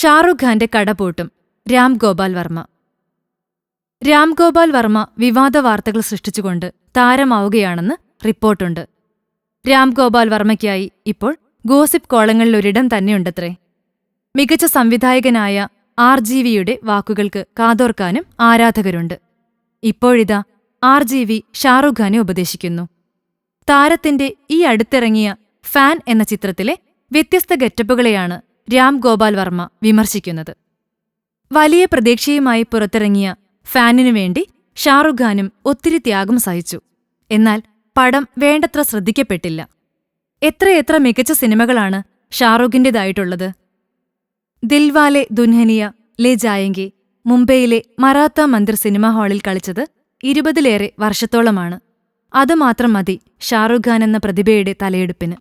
ഷാറുഖ് ഖാന്റെ കടപൂട്ടും രാം ഗോപാൽ വർമ്മ. രാം ഗോപാൽ വർമ്മ വിവാദ വാർത്തകൾ സൃഷ്ടിച്ചുകൊണ്ട് താരമാവുകയാണെന്ന് റിപ്പോർട്ടുണ്ട്. രാം ഗോപാൽ വർമ്മയ്ക്കായി ഇപ്പോൾ ഗോസിപ്പ് കോളങ്ങളിലൊരിടം തന്നെയുണ്ടത്രേ. മികച്ച സംവിധായകനായ ആർ ജി വിയുടെ വാക്കുകൾക്ക് കാതോർക്കാനും ആരാധകരുണ്ട്. ഇപ്പോഴിതാ ആർ ജി വി ഷാറുഖ് ഖാനെ ഉപദേശിക്കുന്നു. താരത്തിന്റെ ഈ അടുത്തിറങ്ങിയ ഫാൻ എന്ന ചിത്രത്തിലെ വ്യത്യസ്ത ഗെറ്റപ്പുകളെയാണ് രാം ഗോപാൽ വർമ്മ വിമർശിക്കുന്നത്. വലിയ പ്രതീക്ഷയുമായി പുറത്തിറങ്ങിയ ഫാനിനു വേണ്ടി ഷാറുഖ് ഖാനും ഒത്തിരി ത്യാഗം സഹിച്ചു. എന്നാൽ പടം വേണ്ടത്ര ശ്രദ്ധിക്കപ്പെട്ടില്ല. എത്രയെത്ര മികച്ച സിനിമകളാണ് ഷാറുഖിന്റെതായിട്ടുള്ളത് ദിൽവാലെ ദുൻഹനിയ ലെ ജായങ്കി മുംബൈയിലെ മറാത്ത മന്ദിർ സിനിമാ ഹാളിൽ കളിച്ചത് ഇരുപതിലേറെ വർഷത്തോളമാണ്. അതുമാത്രം മതി ഷാറുഖ് ഖാൻ എന്ന പ്രതിഭയുടെ തലയെടുപ്പിന്.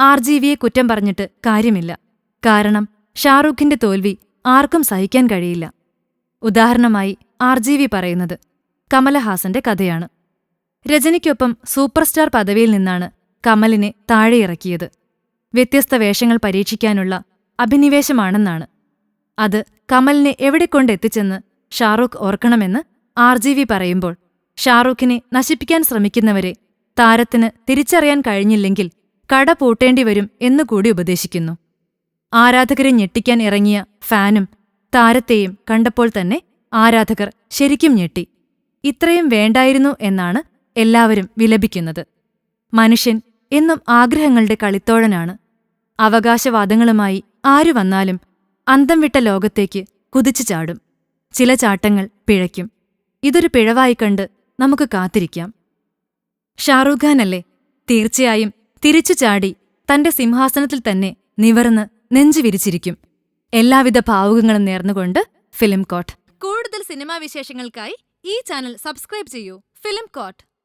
ആർ ജി വിയെ കുറ്റം പറഞ്ഞിട്ട് കാര്യമില്ല. കാരണം ഷാറൂഖിന്റെ തോൽവി ആർക്കും സഹിക്കാൻ കഴിയില്ല. ഉദാഹരണമായി ആർ ജി വി പറയുന്നത് കമലഹാസന്റെ കഥയാണ്. രജനിക്കൊപ്പം സൂപ്പർസ്റ്റാർ പദവിയിൽ നിന്നാണ് കമലിനെ താഴെയിറക്കിയത് വ്യത്യസ്ത വേഷങ്ങൾ പരീക്ഷിക്കാനുള്ള അഭിനിവേശമാണെന്നാണ്. അത് കമലിനെ എവിടെ കൊണ്ടെത്തിച്ചെന്ന് ഷാറൂഖ് ഓർക്കണമെന്ന് ആർ ജി വി പറയുമ്പോൾ ഷാറൂഖിനെ നശിപ്പിക്കാൻ ശ്രമിക്കുന്നവരെ താരത്തിന് തിരിച്ചറിയാൻ കഴിഞ്ഞില്ലെങ്കിൽ കട പൂട്ടേണ്ടി വരും എന്നുകൂടി ഉപദേശിക്കുന്നു. ആരാധകരെ ഞെട്ടിക്കാൻ ഇറങ്ങിയ ഫാനും താരത്തെയും കണ്ടപ്പോൾ തന്നെ ആരാധകർ ശരിക്കും ഞെട്ടി. ഇത്രയും വേണ്ടായിരുന്നു എന്നാണ് എല്ലാവരും വിലപിക്കുന്നത്. മനുഷ്യൻ എന്നും ആഗ്രഹങ്ങളുടെ കളിത്തോഴനാണ്. അവകാശവാദങ്ങളുമായി ആരു വന്നാലും അന്തം വിട്ട ലോകത്തേക്ക് കുതിച്ചു ചാടും. ചില ചാട്ടങ്ങൾ പിഴയ്ക്കും. ഇതൊരു പിഴവായി കണ്ട് നമുക്ക് കാത്തിരിക്കാം. ഷാറൂഖ് തീർച്ചയായും തിരിച്ചു ചാടി തന്റെ സിംഹാസനത്തിൽ തന്നെ നിവർന്ന് നെഞ്ചു വിരിച്ചിരിക്കും. എല്ലാവിധ ഭാവുകങ്ങളും നേർന്നുകൊണ്ട് ഫിലിം കോട്ട്. കൂടുതൽ സിനിമാ വിശേഷങ്ങൾക്കായി ഈ ചാനൽ സബ്സ്ക്രൈബ് ചെയ്യൂ. Film coat.